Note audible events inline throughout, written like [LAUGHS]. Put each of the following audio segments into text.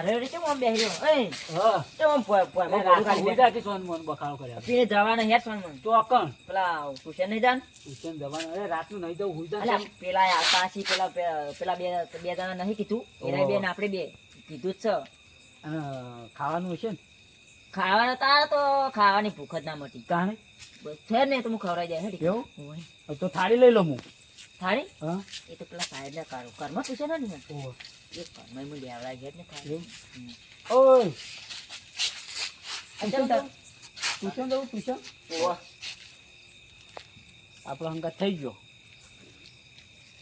હારે રે કેમ આમ બેહી રહ્યો? એય, હા. કેમ આમ પોય- પોય- મેં પોય- રાતે પોય- ઉજાથી સોન મોન બખાડો કર્યા. પીને જવાના હેડ સોન મન. તો અકણ પેલા ટ્યુશન નહીં જાન? ટ્યુશન જવાનું. અરે રાતનું નહીં જવું હુઈ જા પેલા આવતા પેલા પેલા બે બે જણા નહીં કીધું? એના બે ને આપણે બે. કીધું જ છે. ખાવાનું હશે ને? ખાવાનું તાર તો ખાવાની ભૂખ જ ના મટી. કાણે છે ને તો હું ખવડાવી જાય હેડી તો થાળી લઈ લો હું. થાળી? હા. એ તો પેલા સાહેબ ને કાઢો. ઘરમાં પૂછે ને ને ઓહ. એ લેવડાવી જાય ને થાળી ઓય. પૂછો? ટ્યુશન જવું આપણો હંગાત થઈ ગયો.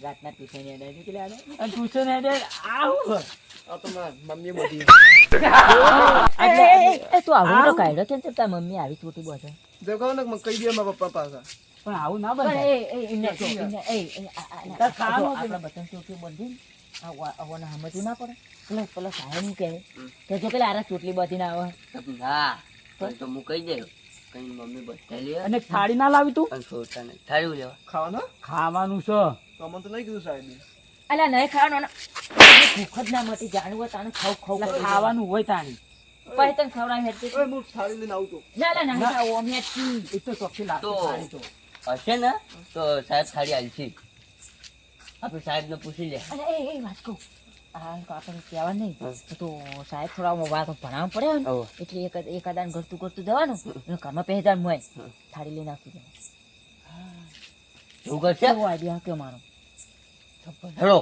રાતના ટ્યુશન કે? અને ટ્યુશન હેડે આવું આ તો માર બધી [LAUGHS] એટલે તું આવું તો આવું? કાઢ્યો કેમ તાર મમ્મી આવી છોટી બોધે. જો કહો ને કહી દે મારા પપ્પા પાસે પણ આવું ના બને ખાવાનું જો. ને, આ વા- આવવાને સમજવું ના પડે. પેલો પેલો સાહેબ કહે કે જો પેલા આરા ચોટલી બાંધીને આવે. ના તો? હું કહી દે કઈ મમ્મી બધા અને થાળી ના લાવી તું? અને છોટા ને થાળ્યું લેવા. ખાવાનો? ખાવાનું છે. તો અમને તો નહીં કીધું સાહેબ. અલા નહીં ખાવાનું ભૂખ જ ના મટી જાણવું હોય તાણે ખાવ ખાવ ખાવાનું હોય તાણી પછી તને ખવડાવી હેઠી. હું થાળી લઈને આવું ના ના ના ખાવ અમે એ તો ચોખ્ખી લાગતી તો. હશે ને તો સાહેબ થાળી આલશે. આપણે સાહેબને પૂછી લે. અરે એ એ વાત કહું. આ આપણે કહેવાનું નહીં. તો સાહેબ થોડા વાત ભણાવવા પડે ને એટલે એક એકાદાન કરતું કરતું જવાનું. અને ઘરમાં પહેજાન મોય થાળી લઈને આપી દે એવું કરશે? કેવો આઈડિયા કે મારો? હેલો.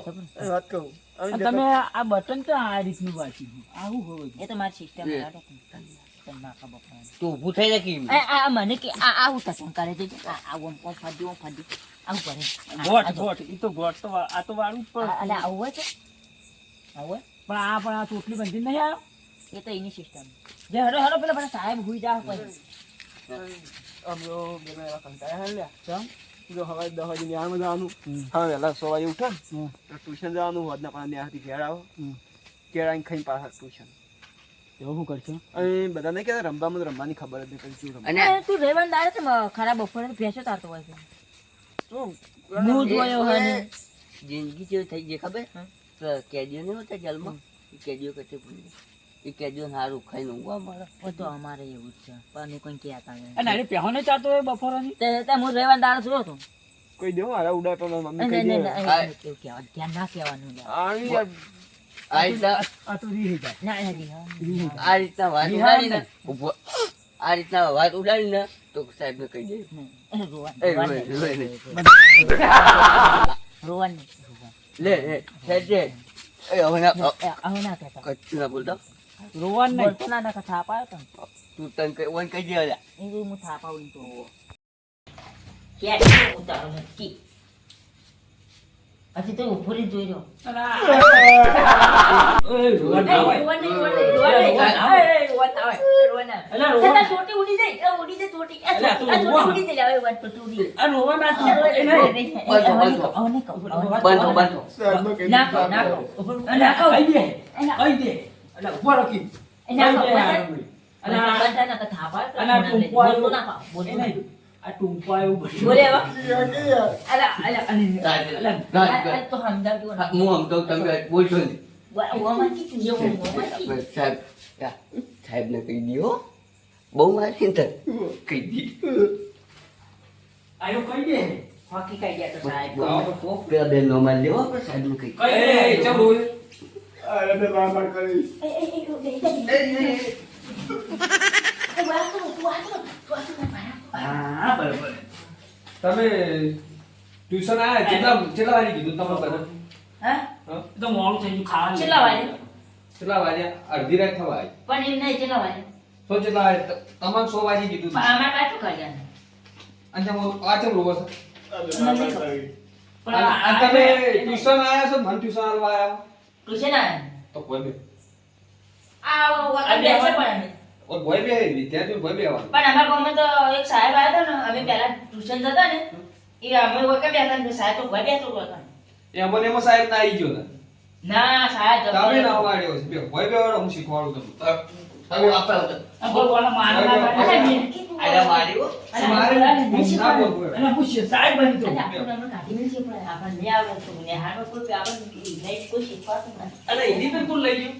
વાત કહું. તમે આ બટન તો આ રીતનું વાંચી આવું હોય એ તો મારી સિસ્ટમ તું ઊભું થઈ જા આ આ મને કે આ આવું તસમ કરે છે આ આવું ઓમ ફાડી ઓમ ફાડી. આવું કરે. ગોટ ગોટ એ તો ગોટ તો આ તો વાળું જ આ- પડે આવું હોય છે આવું હોય? પણ આ પણ આ ચોટલી બંધી નહીં આવ્યો? એ તો એની સિસ્ટમ જે હરો હરો પેલા પેલા સાહેબ હુઈ જાવ પછી અમે તો બે બે એવા કંટાળ્યા હે લ્યા. ચમ? જો હવે દસ વાગે જવાનું. હા વહેલા સો વાગે ઉઠે તો ટ્યુશન જવાનું હોદના પાણા ન્યાથી ઘેર આવો. ઘેર આવીને ખાઈને પાછા ટ્યુશન. એવું શું કરશો? અને બધા નહીં રમવામાં રમવાની ખબર જ નહીં શું અને અને તું રેવણ દાડે છે ખરાબ બપોરે ભેંસો તારતો હોય છે. હું જોયો હોય જિંદગી જેવી થઈ ગઈ ખબર? કેદીઓ નહીં હોતા જેલમાં? કેદીઓ કટે પૂરી એ કેદીઓ સારું ખાઈને ઊંઘવા મળે. તો અમારે એવું જ છે. પણ કોઈ કહેતા નહીં. અને પહેવાનો ચાતો હોય હું દાડે જોયો હતો કોઈ દેવો મમ્મી કહી ધ્યાન ના કહેવાનું આ રીતના આ તો રીહી જાય. ના ના જી, આ રીતના વાત ઉડાડીને ઊભો આ રીતના વાત ઉડાડીને તો કહી દે. સાહેબ ના ના બોલતો? રોવાનું તો તું તને કઈ ઓન કહી દે અલ્યા. એ બી હું થાપ આવું તો ક્યાં ઉતારો નક્કી હજી તો ઉપર રહી. જોઈ લે. ના ના. આ આવ્યો બધું. બોલે. અલા, અલા, અને- સાહેબ, અલા, ના, તો સમજાવજો ને. હા, આમ તો તમે બોલશો કીધું. સાહેબ યા, સાહેબને કહી દો બહુ મારી ને કહી દી આયો કહી દે. હોકી કાઢી ગયા તો સાહેબ. પેલા બેન નો લેવો કહી કહી કરી. એ, એ, એ, એ, એ, એ, એ, તું તું ભાઈ. હા, બરાબર. તમે ટ્યુશન આયા કેટલા કેટલા વાગે કીધું તમે બધા હા? તો મોડું થઈ ગયું ખાવાનું. કેટલા વાગે? કેટલા વાગે અડધી રાત થવા આવી પણ એમ નહીં, કેટલા વાગે? સો કેટલા વાગે તમારે સો વાગે કીધું. આમાં પાછું કર્યા અને તમે આ ચમ રોવો છો. પણ તમે ટ્યુશન આયા છો મને ટ્યુશન આલવા આયા ટ્યુશન આયા ને? તો કોઈ આ આ બેસે પણ અમે. ભોય બે વિદ્યાર્થી ભોય બે આવવાનું પણ અમારા ગામમાં તો એક સાહેબ આવ્યો હતો ને અમે પહેલા ટ્યુશન જતા ને એ અમે વખત બેઠા ને સાહેબ તો ઘરે બેઠો હતો એ અમને એમાં સાહેબ ના આવી ગયો ને ના સાહેબ તમે ના વાળ્યો છે બે ભોય બે વાળો હું શીખવાડું તમને તમે આપણે હતા. બોલ, બોલ, મારા ના અરે પાડે. મેં કીધું. આયા માર્યો અરે મારે ના શીખવાડે. અને પૂછ્યું, સાહેબ બની તો. અરે આપણને કાઢી નથી પણ આપણને નહીં તો ને હાડો કોઈ આપણને નહીં કોઈ શીખવાડતું નથી. અને હિન્દી બિલકુલ લઈ ગયું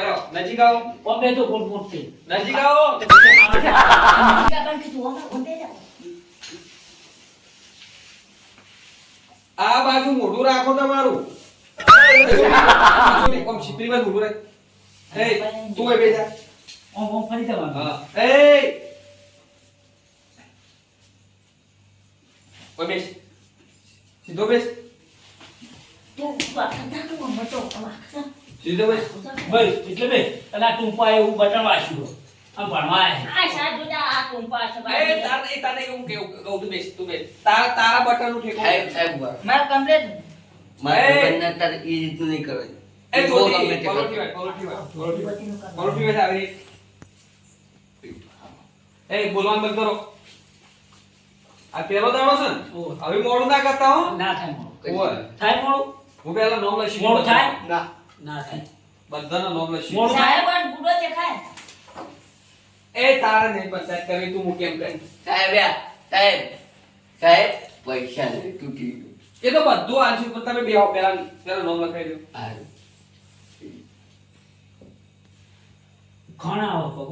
આવો. નજીક આવો પગે તો ગોળ મોટી. નજીક આવો "ઓમે ઊંધે જાઓ." આ બાજુ મોઢું રાખો તમારું. [LAUGHS] આમ છીપરી બાજુ મોઢું રાખ. એ તું એ બેજા ઓમ ઓમ ફરી જવાનું. હા. એ. ઓય બેસ સીધો બેસ. તું જા, તું આમ હતો, વાંખા. સીધો બેસ ભાઈ એટલે બે અને આ ટૂંપા એવું બટન વાંચ્યું. આમ ભણવા આ સાહેબ જોતા આ ટૂંપા છે, એ તાર એ તારે એવું કેવું કહું તું બેસ તું બેસ. તારા તારા બટનનું ઠેકો. સાહેબ સાહેબ ઊભા રહો. મારે complete. મારા એ. ભાઈને તારે એ રીતનું નહીં કરવાનું. એ તું બહુ જોતી ગમે તે પલોઠી કર. વાય પલોઠી વાય પલોઠી વાય બધીનું કરવાનું. પલોઠી વાય આવી. એ બોલવાનું બંધ કરો. આ પેલો દાડો છે ને? હવે મોડું ના કરતા હો. ના થાય મોડું. થાય મોડું? હું પેલા નોમ લઈશ. મોડું થાય? ના. ના થાય. બધાના નોમ લખી સાહેબ આને ગુડો દેખાય. એ તારે નહીં પંચાયત કરવી તું હું કેમ કરી સાહેબ સાહેબ સાહેબ પૈસા નહીં તૂટી એ તો બધું આલશું પણ તમે બે પેલા પેલા નોમ લખાઈ દો. ઘણા આવો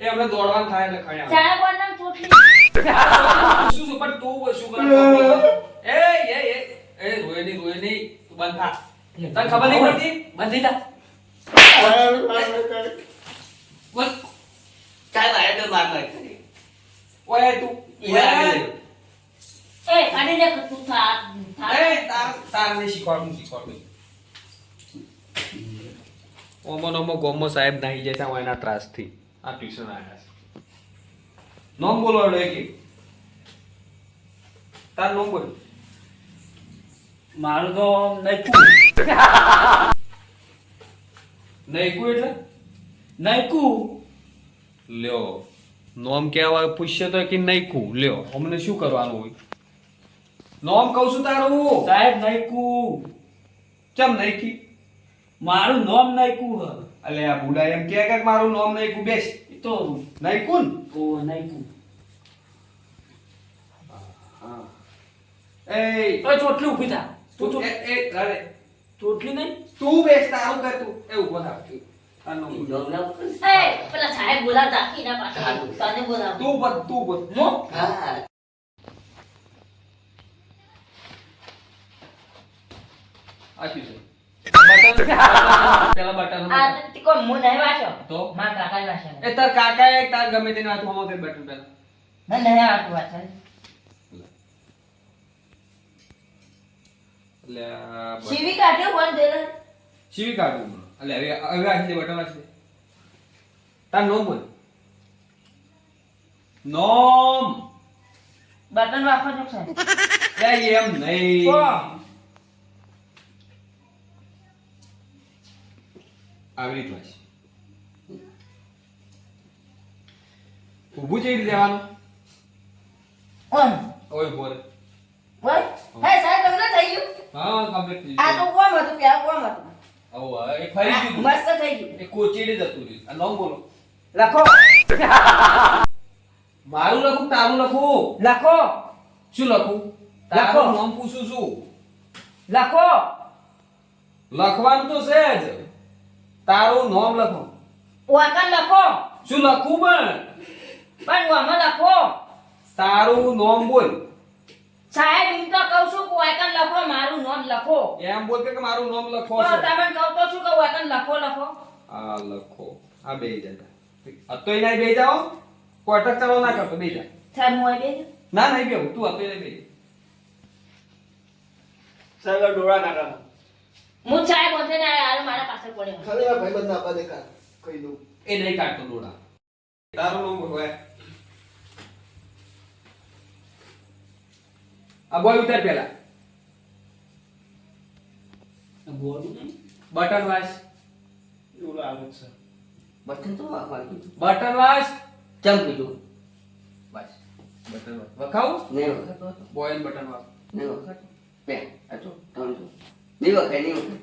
એ આપણે દોડવાનું થાય એટલે ખાઈ સાહેબ આને ચોટલી. [LAUGHS] શું શું પણ તું શું કરે? [LAUGHS] એ એ એ એ રોય નહીં રોય નહીં તું બંધ થા. તને ખબર નહીં પડતી બંધી જા બોલ સાહેબ આયા તો માર માર કરી. ઓય તું ઈ આવી. એ, કાઢી લે તું થા- થા. એ તાર તાર ને શીખવાડું શીખવાડું ઓમો નોમો ગોમો સાહેબ નાહી જતા હોય એના ત્રાસથી આ ટ્યુશન આવ્યા છે નોમ બોલો એટલે એક એક. તાર નોમ બોલ મારું તો નૈકું નૈકુ એટલે? નૈકું લ્યો. નોમ કહેવા પૂછશે તો કે નૈકુ લ્યો અમને શું કરવાનું હોય? નોમ કહું છું તારું. સાહેબ નૈકું ચમ નૈકી મારું નોમ નૈકું હ. અલે આ બુડા એમ કે કે મારું નોમ નૈકુ બેસ. તો નૈકુન ઓ નૈકું એ ઓય ચોટલી ઊભી થા. તું તું ચો- એ એ અરે ચોટલી નહીં તું બેસ તારું કર તું એ ઊભો થા આ નોમ ઈ બોલ. નામ ના બોલ. એ, પેલા સાહેબ બોલાવતા આખી ના તને બોલાવો. તું બોલ તું બોલ હું? હા આ છે પેલા બટન આ તો કોઈ હું નહીં વાંચ્યો. તો? મારા કાકાએ વાંચ્યો. એ તાર કાકા એ તાર ગમે તેના વાત હોમો બટન પેલા ના નહીં આવડતું વાંચવાનું. એટલે કાઢ્યો ફોન જોઈને. સીવી કાઢવું એટલે હવે હવે આ છે બટન છે તાર નોમ બોલ નોમ બટન વાપરો છો. એ એમ નહીં આવી રીત વાંચ ઊભું જઈ રીતે ઓમ. ઓય બોલ બોલ. હે, સાહેબ, તમને થઈ ગયું? હા કમ્પ્લીટ આ તો કોમ હતું, પેલા કોમ હતું. આવો એ ફરી ગયું. મસ્ત થઈ ગયું. એ કોચીડી જતું રહ્યું આ નામ બોલો. લખો. [LAUGHS] મારું લખું તારું લખું? લખો. શું લખું? લખો. નામ પૂછું છું. લખો. લખવાનું તો છે જ. તારું નામ લખો. વાકન લખો. શું લખું પણ? પણ આમાં લખો. તારું નામ બોલ. સાહેબ હું તો કહું છું કે વાયકન લખો મારું નામ લખો. એમ બોલ કે મારું નામ લખો તો તમે કહો તો છું કે વાયકન લખો લખો. આ લખો. આ બે જતા અતો નહીં બે જાઓ. કોટક ચાલો ના કરતો બે જા સાહેબ હું આવી બેસું? ના નહીં બે તું અતો નહીં બે સાહેબ ડોળા ના કરો હું સાહેબ હોતે ને આ મારા પાછળ પડ્યો. ખરે ભાઈ બંધ આપા દે કાં. કહી દઉં. એ નહીં કાઢતો ડોળા. તારું નામ હોય આ બોય ઉતાર પેલા બટન વાશ એવું છે. બટન તો બટન વાશ ચમ કીધું? બસ બટન વાસ. વખાવું? નહીં વખાતો બોય બટન વાશ નહીં વખાતો. પેન. આ તો ત્રણ તો નહીં વખાય નહીં વખાય.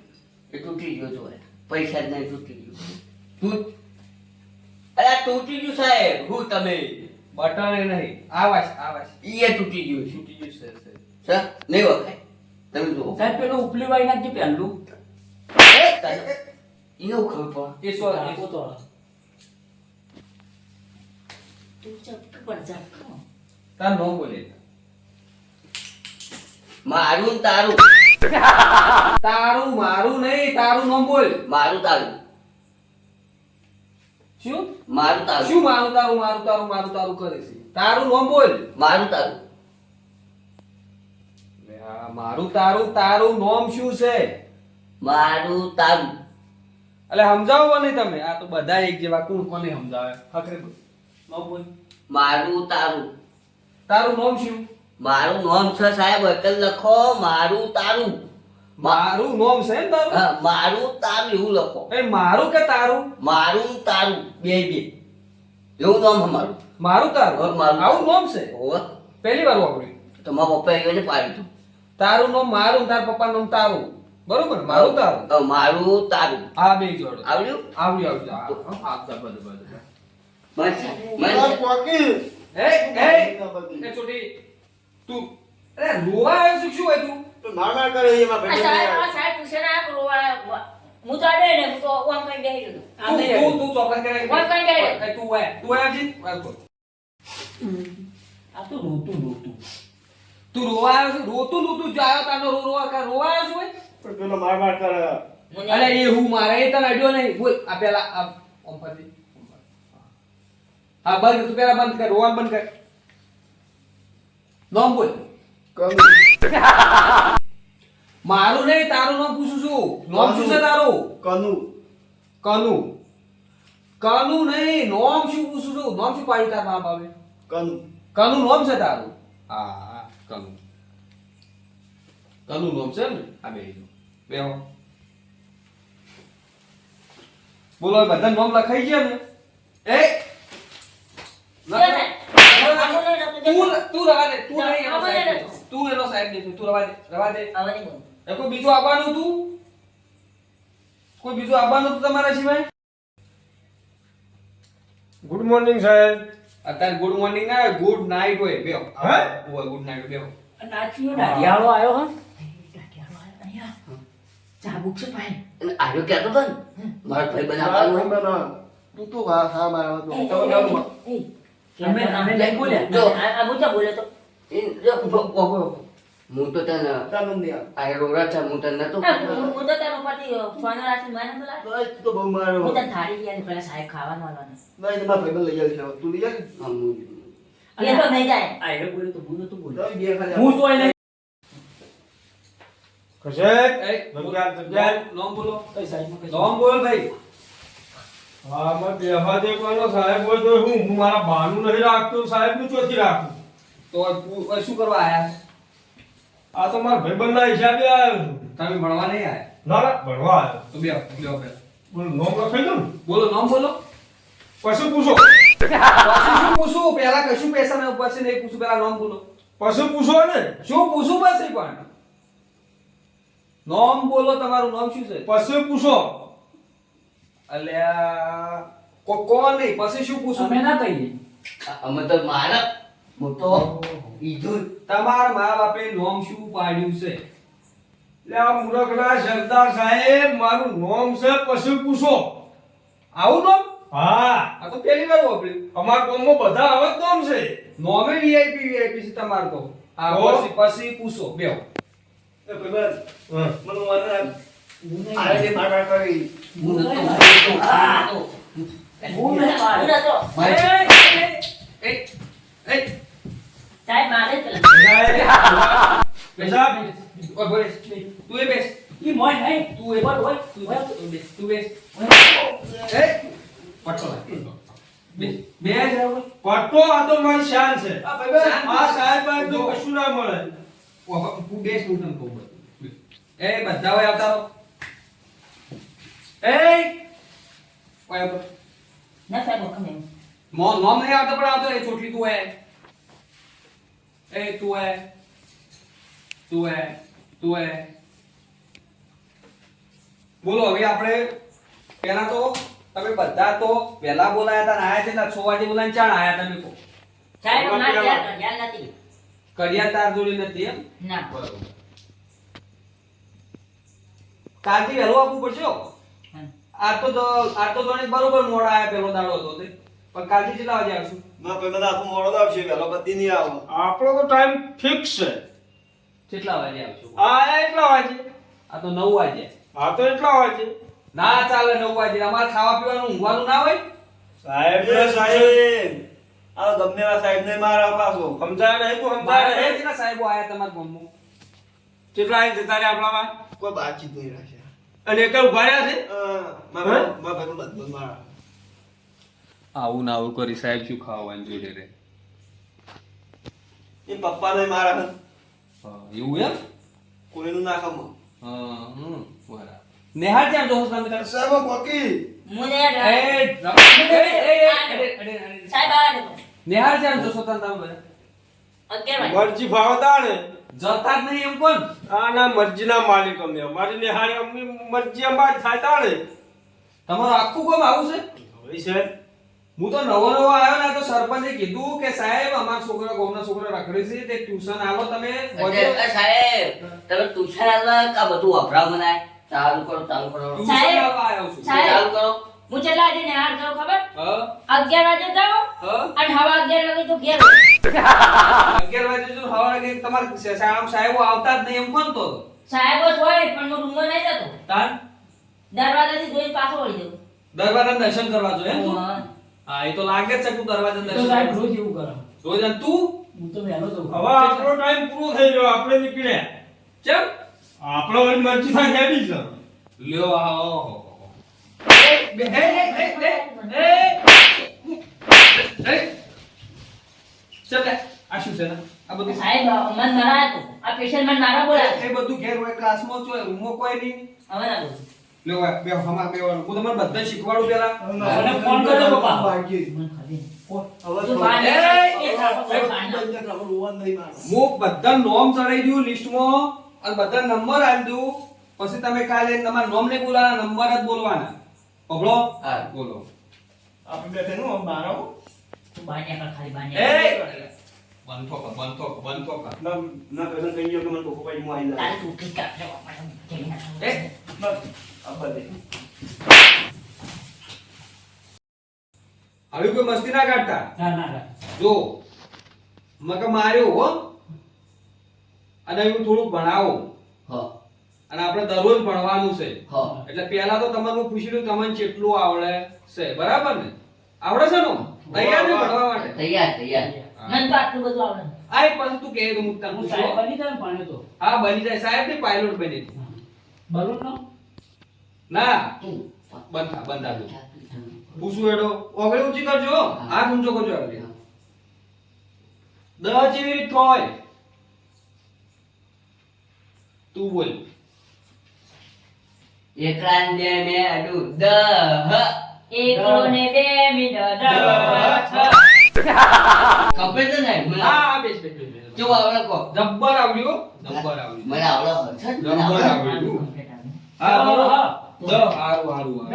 એ તૂટી ગયો તો પૈસા જ નહીં તૂટી ગયું. તૂટ. અરે તૂટી ગયું સાહેબ. હું તમે? બટન એ નહીં. આ વાશ આ વાશ એ તૂટી ગયું તૂટી ગયું છે છે નહીં વખાય તમે જુઓ. સાહેબ પેલું ઉપલી વાળી નાખજે પહેલું. એ તને- એને હું ખબર પડે. એ સો એ આપો તું ચપ પણ ચપ તાર નામ બોલે. મારું તારું. તારું મારું નહીં તારું નો બોલ. મારું તારું. શું? મારું તારું. શું મારું તારું મારું તારું મારું તારું કરે છે? તારું નો બોલ. મારું તારું. મારું તારું તારું નામ શું છે? મારું તારું. એટલે સમજાવો નહીં તમે. આ તો બધા એક જેવા કોણ કોને સમજાવે? હકરે બોલ. મારું તારું. તારું નામ શું? મારું નામ છે સાહેબ અકલ લખો મારું તારું. મારું નામ છે ને તારું? મારું તારું એવું લખો. એ મારું કે તારું? મારું તારું. બે બે. એવું નામ અમારું મારું. તારું? મારું. આવું નામ છે? પહેલી વાર વાપર્યું. તમારા પપ્પાએ એને પાડ્યું હતું તારું નામ મારું તાર પપ્પા નામ તારું. બરોબર? મારું તારું. મારું તારું. આ બે જોડો. આવડ્યું? આવ્યું આવ્યું આ- આ બધું બધું એ એ છોટી તું અરે રોવા આવ્યો છું શું હોય તું? સાહેબ આ સાહેબ પૂછે ના રોવા હું તો ને હું તો ઓમ કઈ બેહી રહ્યો તું તું તું કરે. કઈ. તું હોય તું હોય આ તો રોતું તું રોવા આવ્યો છું? રોતું રોતું જો આવ્યો તાનો રો રોવા કા રોવા આવ્યો છું માર કરે અરે એ હું મારે એ તને અડ્યો નહીં. બોલ આ પેલા આ ઓમ ફરી હા બંધ તું પેલા બંધ કર રોવા બંધ કર. નોમ બોલ. મારું નહીં તારું નામ પૂછું છું. નામ શું છે તારું? કનુ. કનુ. કનુ નહીં નામ શું પૂછું છું? નામ શું પાડ્યું તાર મા બાપે? કનુ નામ છે તારું? હા. કનુ. કનુ નામ છે ને આ બે બેહો. બોલો હવે બધા નામ લખાઈ ગયા ને? એ! તું તું રવા દે તું નહીં. તું એનો સાહેબ નહીં તું રવા દે રવા દે. એ કોઈ બીજું આવવાનું તું? કોઈ બીજું આવવાનું તું તમારા સિવાય? ગુડ મોર્નિંગ સાહેબ અત્યારે ગુડ મોર્નિંગ ના ગુડ નાઈટ હોય બેહો. હે? હોય ગુડ નાઈટ બેહો. નાચ્યો દાઢિયાળો આવ્યો હે. દાઢિયાળો આવ્યો અહીંયા. ચાબુક છે ભાઈ? આર્યો કહેતો તો ને મારો ભાઈ બનાવવાનું એ, અમે અમે લઈ બોલ્યા? જો. આ હું તો તો. એ જો, હું તો તને આ રોડા છે હું તને નતો હા, તો તારો પતિ સોનો રાશિ મને તો લાગે હું તને થાળી ગયા પેલા સાહેબ ખાવાનું આવવાનું હા, હું- એ તો નહીં જાય. આ એ બોલ્યો તો હું નતું બોલ્યો. હું તો એને કશેક એ જગ્યા, જગ્યા. નામ બોલો. સાઈડમાં કઈ નામ બોલ ભાઈ. હા મેં બેહવા દે કોઈનો સાહેબ હોય તો હું હું મારા બાનું નહીં રાખતો સાહેબનું ચોથી રાખું. તો શું કરવા આયા? આ તો મારા ભાઈબંધના હિસાબે આવ્યો છું. તમે ભણવા નહીં આવ્યા? ના ના ભણવા આવ્યો. તો બે બે બેહો બોલો નોમ લખાઈ દો ને? બોલો નામ બોલો. પશુ પૂછો. પછી શું પૂછું? પહેલા કશું પૈસા મેં ઉપર છે નહીં પૂછું પહેલા નામ બોલો. પશુ પૂછો ને. શું પૂછું પછી પણ? નામ બોલો તમારું નામ શું છે? પશુ પૂછો. અલ્યા કો કોણ નહીં? પછી શું પૂછું? અમે ના કહીએ. અમે તો મારા મોટો. તો ઈજું તમારા મા બાપે નોમ શું પાડ્યું છે? એટલે આ મૂરખના સરદાર સાહેબ મારું નોમ છે પશુ પૂછો આવું નોમ? હા. આ તો પેલી વાર વાપર્યું. અમારા ગામમાં બધા આવા જ નોમ છે. નોમે વીઆઈપી વીઆઈપી છે તમારું તો. આ તો? પછી પછી પૂછો બેહો હં. હું તો હું નતો મારે- એ, એ, એ, સાહેબ મારે. તું એ બેસ ઈ મોય નહીં તું એ બોલ, બોલ. તું બેસ તું બેસ તું બેસ એ પટો લાગ. બેસ બેસ આ તો મારી શાન છે આ સાહેબ તો કશું ના મળે તું બેસ હું તને કહું બધું. એ બધા હોય આવતા એ ઓય આવતો. ના સાહેબ વખમે મો નોમ નહીં આવતો પણ આવતો એ ચોટલી તું હે બોલો હવે આપણે પહેલા તો તમે બધા તો પહેલા બોલાયા હતા આયા છે ને છ વાગે બોલાઈને ચાણ આયા તમે કો ના નથી. કડિયા તાર જોડી નથી એમ? ના. બરોબર. કાલથી વહેલું આપવું પડશે આ તો આ તો જોને બરોબર મોડા આયા પેલો દાડો હતો તે. પણ કાલથી કેટલા વાગે આવશું? ના ભાઈ બધા આખું મોડો આવશે વહેલો કદી નહીં આવો. આપણો તો ટાઈમ ફિક્સ છે. કેટલા વાગે આવશો? આ એટલા વાગે. આ તો નવ વાગે. હા તો એટલા વાગે. ના ચાલે નવ વાગે. અમારે ખાવા પીવાનું ઊંઘવાનું ના હોય? સાહેબ ને સાહેબ. આ ગમે એવા સાહેબ ને મારા પાછો. સમજાય નહીં તો સમજાય હે નહીં. કેટલા સાહેબ આયા તમાર મમ્મો કેટલા આઈ જતા રે આપણામાં? કોઈ બાતચીત નહીં રાખે. અને એક ઊભા રહ્યા છે? મારા મારા બધું મારા. આવું ના આવું કરી સાહેબ શું ખાવાનું જોડે રે એ પપ્પા ને મારા હા, એવું એમ કોઈનું ના ખમો હા હમ બરાબર નેહાર ક્યાં જોશો તમે તાર સાહેબ કોકી મુને એ, એ, એ, એ, અરે, અરે, અરે. સાહેબ આ દે નેહાળ ક્યાં જોશો તમે તમે અગિયાર મરજી ભાવતા ને જતા જ નહીં એમ કોણ આના મરજીના માલિક અમે અમારી નિહાળી અમની મરજી અમારી થાય તાણે તમારું આખું કોમ આવું છે હોય છે હું તો નવો નવો આવ્યો ને તો સરપંચે કીધું કે સાહેબ અમારા છોકરા ગામના છોકરા રખડે છે તે ટ્યુશન આવો તમે. સાહેબ તમે ટ્યુશન આવો કા બધું વપરાવ બનાય ચાલુ કરો ચાલુ કરો. સાહેબ, આવ્યો છું. ચાલુ કરો. હું કેટલા વાગે નિહાળ જાઉં ખબર? હા? અગિયાર વાગે જાઉં હા? અને હવા અગિયાર વાગે તો ઘેર અગિયાર વાગે તો હવા કંઈક તમારે સાહેબ સાહેબો આવતા જ નહીં એમ કોણ તો? સાહેબો જ હોય પણ હું રૂમમાં નહીં જતો. તાર દરવાજાથી જોઈને પાછો વળી જઉં. દરવાજાના દર્શન કરવા જોઈએ એમ તું? હા. એ તો લાગે જ છે તું દરવાજાના તો સાહેબ. રોજ એવું કરે રોજ અને તું હું તો વહેલો તો હવે આપણો ટાઈમ પૂરો થઈ ગયો આપણે નીકળ્યા ચમ આપણો વળી મરજી થાય હેડી છે લ્યો આ ઓહો. એ, બે, હે હે હે હે હે. ચલ આ શું છે ને? આ બધું સાહેબ મન મરાય તો આ પેશન્ટ મન મારા બોલા એ બધું ઘેર હોય ક્લાસમાં જો રૂમો કોઈ નહીં હવે ના બે હમા બે હું તમને બધા શીખવાડું પેલા? મને ફોન પપ્પા. હું બધા નોમ ચડાઈ દઉં લિસ્ટમાં અને બધા નંબર આપી દઉં. પછી તમે કાલે તમારા નોમ નહીં બોલવાના નંબર જ બોલવાના. પકડો? હા. બોલો. આપણે આવો. તું બહાર નીકળ, ખાલી. બંધો કર બંધો કર બંધો કર ના ના કહેશો કહી દો કે મને કોકો પાઈ હું આવી કોઈ મસ્તી ના કાઢતા ના ના જો. મકે માર્યો હો. અને એવું થોડું ભણાવો. હા. અને આપણે દરરોજ ભણવાનું છે. હા. એટલે પહેલા તો તમને હું પૂછી લઉં તમને કેટલું આવડે છે? બરાબર ને? આવડે છે ને? તૈયાર છે ભણવા માટે? તૈયાર. તૈયાર મને તો આટલું બધું આવડે આય પણ તું કહે તો મુક્તા હું સાહેબ બની જાય ને ભણ્યો તો. હા બની જાય. સાહેબ ને પાયલોટ બની જાય. બલૂન નો? ના તું બંધા બંધા દો પૂછું એડો ઓગળી ઊંચી કરજો. હાથ ઊંચો કરજો આગળ દહ જેવી રીત હોય. તું બોલ. એકલા ને બે ને અડું દહ. એકલો ને? બે મિનિટ કપે તો નહીં હા બેસ બેસ. બેસ આવડે કો જબ્બર આવડ્યો? જબ્બર આવડ્યો. મને આવડે છે જબ્બર આવડ્યો. હા હા. દહ હારું હારું હારું.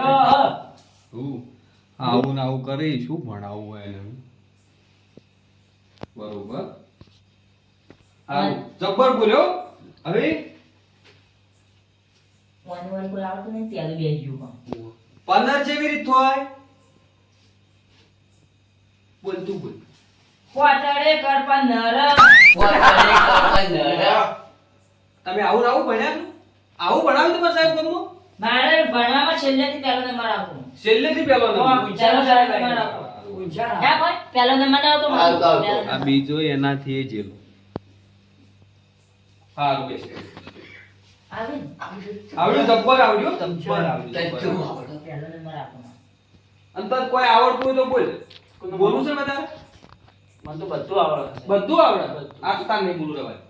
આવું ને આવું કરી શું ભણાવું એને બરોબર. જબ્બર બોલ્યો? હવે. પંદર જેવી રીત હોય? બોલ તું બોલ. કર પંદર કપે તમે આવું ને આવું ભણ્યા? આવું ભણાવ્યું તમારે સાહેબ ગામમાં મારે ભણવામાં છેલ્લેથી પહેલો નંબર આવતો. છેલ્લેથી પહેલો નંબર? ચાલો નંબર આવતો. ના કોઈ પહેલો નંબર આવતો મને. આવતો, આવતો. પહેલો આ બીજો એનાથી જેલો. હારું બેસ આવડ્યું જબ્બર આવડ્યું જબ્બર આવડ્યું તને જબ્બર કેવું આવડ્યું. આવડે? પહેલો નંબર આવતો અંતર કોઈ આવડતું હોય તો બોલ. બોલું છે બધા મને તો બધું આવડે બધું આવડે? આ નહીં બોલું રવાય.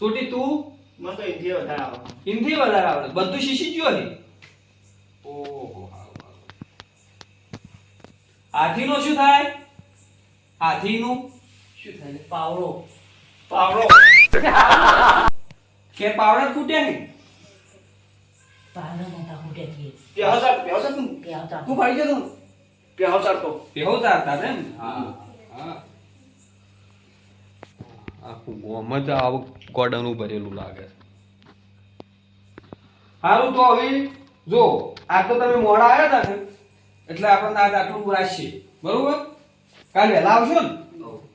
છોટી તું? મને તો હિન્દી વધારે આવડે. હિન્દી વધારે આવડે. બધું શીશી ગયો ને ઓહો. હાથીનો શું થાય? હાથીનું? શું થાય પાવડો. પાવડો. કે પાવડા ફૂટ્યા નહીં? પાવડો નતા ચાટ, ચાટ તું. તું. જતો ચાટતો. ને હા. હા આખું ગોમ જ આવું ગોડાનું ભરેલું લાગે છે. સારું તો હવે જો આ તો તમે મોડા આવ્યા હતા ને એટલે આપણને આજ આટલું રાશિ બરોબર? કાલે વહેલા આવશો ને?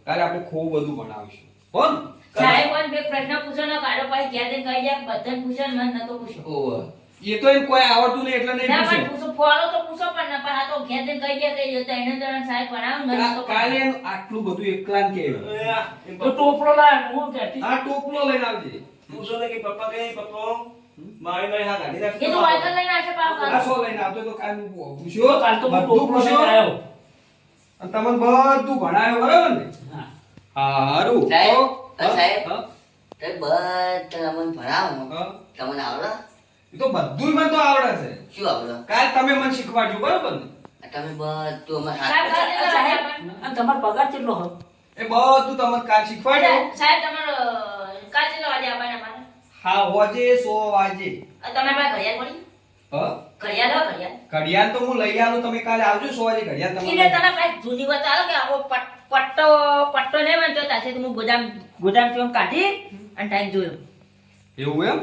કાલે આપણે ખૂબ બધું ભણાવીશું હો ને? સાહેબ પણ બે પ્રશ્ન પૂછો ને કાઢો પાછી ઘેર જઈને કહી દે બધાને પૂછો ને મને નતો પૂછો. ઓવે. એ તો એમ કોઈ આવડતું નહીં એટલે નહીં ના પણ પૂછો ફોલો તો પૂછો પણ ના પણ આ તો ઘેર કહી દે કહી તો એને જણા સાહેબ ભણાવો કાલે આટલું બધું એકલા ને તો ટોપલો લાય હું આ ટોપલો લઈને આવજે. પૂછો ને કે પપ્પા કે પપ્પા મારી મારી હા ગાડી એ તો વાયકલ લઈને આવશે પાછો. આ સો લઈને આવજો તો કાલે હું પૂછ્યો કાલ તો હું બધું પૂછ્યો આવ્યો અને તમને બધું ભણાયો બરાબર ને? હા. હારું. સાહેબ, સાહેબ. તે બધા અમને ભણાવો. તમને આવડે? એ તો બધું મને તો આવડે છે. શું આવડે? કાલ તમે મને શીખવાડ્યું બરાબર ને? તમે બધું અમે સાહેબ અને તમારો પગાર કેટલો હોય? એ બધું તમને કાલ શીખવાડ્યું સાહેબ તમારો કાલ કેટલા વાગે આવવાના મારે? હા હોજે સો વાજે. તમે પાસે ઘડિયાળ મળી હા? ઘડિયાળ હો ઘડિયાળ. ઘડિયાળ તો હું લઈ આવું તમે કાલે આવજો સો વાજે ઘડિયાળ એટલે તને તમે પાસે જૂની વાત કે આવો પટ- પટ્ટો પટ્ટો નહીં વાંચો તાસે તો હું ગોદામ ગોદામથી કાઢી અને ટાઈમ જોયો. એવું એમ?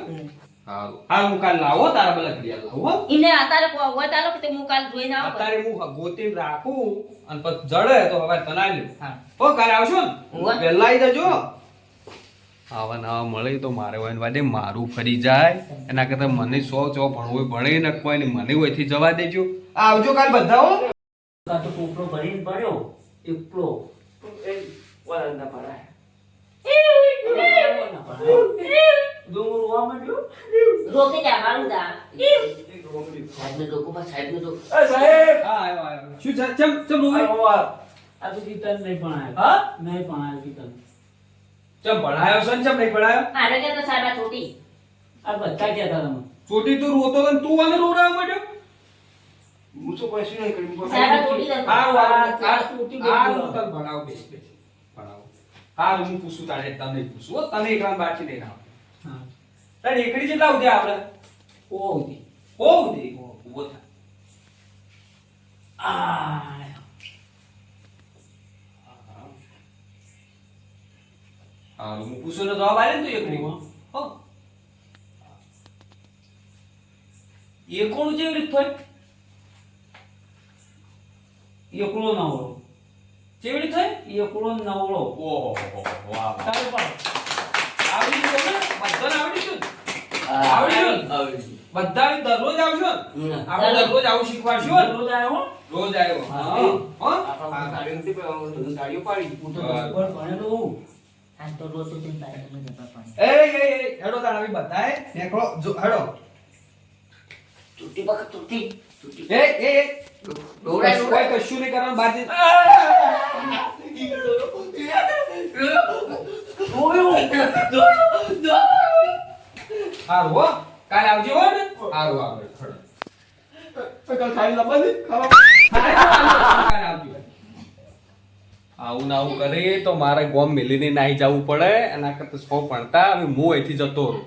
હારું. હા હું કાલ લાવો તારા બધા ઘડિયાળ લાવો ઇને ઈને અત્યારે કો- હોય તાલો કે હું કાલ જોઈને આવું અત્યારે હું ગોતીને રાખું અને પછી જડે તો હવે તનાઈ લઉં હા. હો કાલે આવશો ને. વહેલા આવી જજો. આવા નવા મળે તો મારે હોય વાદે મારું ફરી જાય. એના કરતા મને સો ચો ભણવું ભણે ને કોઈ ને મને હોયથી જવા દેજો. આવજો કાલ બધા હો. કાં તો ભરીને પડ્યો એકલો. એ પડાય આવ્યો આવ્યો. શું છે? ચમ ચમ આ તો કીર્તન નહીં ભણાય હા? નહીં ભણાય કીર્તન ચમ ભણાયો છે ને ચમ નહીં ભણાયો? મારે કે તો સાહેબ છોટી આ બધા કહેતા તમે છોટી તું રોતો હતો ને તું આને રોવડાવવા માંડ્યો? હું તો કશું નહીં કર્યું સાહેબ આ છોટી આ હારું, ચોટી હું તને ભણાવ બેસ, બેસ. ભણાવ. હા હું પૂછું તારે, તને પૂછું, હો, તને એકલાને બાકી નહીં રાખ. હા. તારે એકડી જેટલા સુધી આપણે? ઓ ઉદી ઓ ઉદી ઓ ઊભો થા. આ હારું, હું પૂછું જવાબ આલે તું એકડી. હો. એકોણું જેવી રીત થાય એકલો નવળો કેવી રીતે થાય? એકલો નવરો ઓહો, હો, હો, વાહ. ચાલો. આવડી ગયો ને? બધાને આવડી ગયું આવડી ગયું? આવડી ગયું. બધા દરરોજ આવશો આપણે દરરોજ આવું શીખવાડશું રોજ આવ્યો હો? રોજ આવ્યો હા. હા. પણ ગાડીઓ પાડી હું તો બરાબર. ભણેલો હોઉં. આ તો રોતો તું તારે તમે જતા એ એ એ હેડો તાણ આવી બધાએ નેકળો જો હેડો તૂટી પકડ તૂટી તૂટી એ એ એ કોઈ કશું નહીં કરવાનું બાજી હારું હો કાલે આવજો હો ને હારું આવે ખડો કાલ ખાઈ લાવવાની ખાવા કાલે આવજો આવું આવું કરી તો મારે ગોમ મિલીને નાહી જવું પડે, એના કરતા સો ભણતા હવે હું અહીંથી જતો રહું.